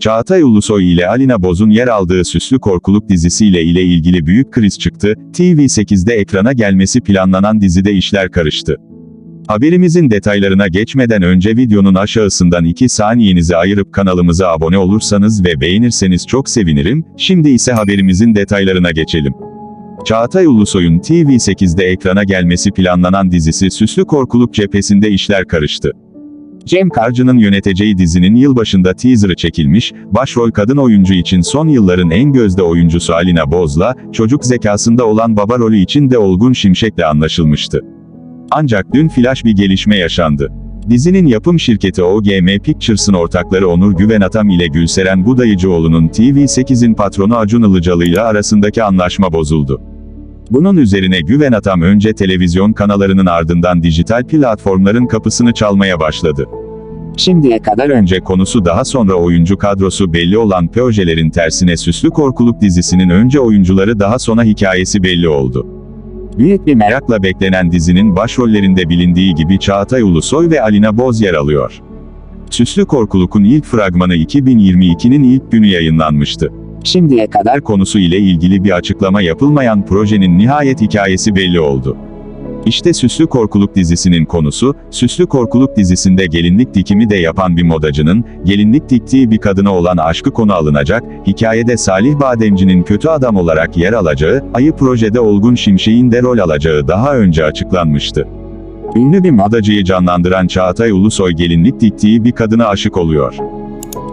Çağatay Ulusoy ile Alina Boz'un yer aldığı Süslü Korkuluk dizisiyle ile ilgili büyük kriz çıktı, TV8'de ekrana gelmesi planlanan dizide işler karıştı. Haberimizin detaylarına geçmeden önce videonun aşağısından 2 saniyenizi ayırıp kanalımıza abone olursanız ve beğenirseniz çok sevinirim, şimdi ise haberimizin detaylarına geçelim. Çağatay Ulusoy'un TV8'de ekrana gelmesi planlanan dizisi Süslü Korkuluk cephesinde işler karıştı. Cem Karcı'nın yöneteceği dizinin yılbaşında teaserı çekilmiş, başrol kadın oyuncu için son yılların en gözde oyuncusu Alina Boz'la, çocuk zekasında olan baba rolü için de Olgun Şimşek'le anlaşılmıştı. Ancak dün flash bir gelişme yaşandı. Dizinin yapım şirketi OGM Pictures'ın ortakları Onur Güvenatam ile Gülseren Budayıcıoğlu'nun TV8'in patronu Acun Ilıcalı ile arasındaki anlaşma bozuldu. Bunun üzerine Güvenatam önce televizyon kanallarının ardından dijital platformların kapısını çalmaya başladı. Şimdiye kadar önce konusu daha sonra oyuncu kadrosu belli olan projelerin tersine Süslü Korkuluk dizisinin önce oyuncuları daha sonra hikayesi belli oldu. Büyük bir merakla beklenen dizinin başrollerinde bilindiği gibi Çağatay Ulusoy ve Alina Boz yer alıyor. Süslü Korkuluk'un ilk fragmanı 2022'nin ilk günü yayınlanmıştı. Şimdiye kadar konusu ile ilgili bir açıklama yapılmayan projenin nihayet hikayesi belli oldu. İşte Süslü Korkuluk dizisinin konusu, Süslü Korkuluk dizisinde gelinlik dikimi de yapan bir modacının, gelinlik diktiği bir kadına olan aşkı konu alınacak, hikayede Salih Bademci'nin kötü adam olarak yer alacağı, ayı projede Olgun Şimşek'in de rol alacağı daha önce açıklanmıştı. Ünlü bir modacıyı canlandıran Çağatay Ulusoy gelinlik diktiği bir kadına aşık oluyor.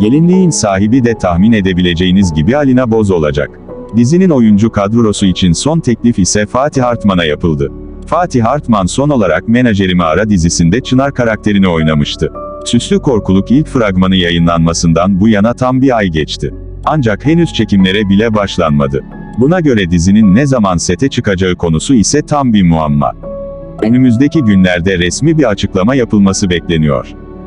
Gelinliğin sahibi de tahmin edebileceğiniz gibi Alina Boz olacak. Dizinin oyuncu kadrosu için son teklif ise Fatih Hartman'a yapıldı. Fatih Hartman son olarak Menajerimi Ara dizisinde Çınar karakterini oynamıştı. Süslü Korkuluk ilk fragmanı yayınlanmasından bu yana tam bir ay geçti. Ancak henüz çekimlere bile başlanmadı. Buna göre dizinin ne zaman sete çıkacağı konusu ise tam bir muamma. Önümüzdeki günlerde resmi bir açıklama yapılması bekleniyor.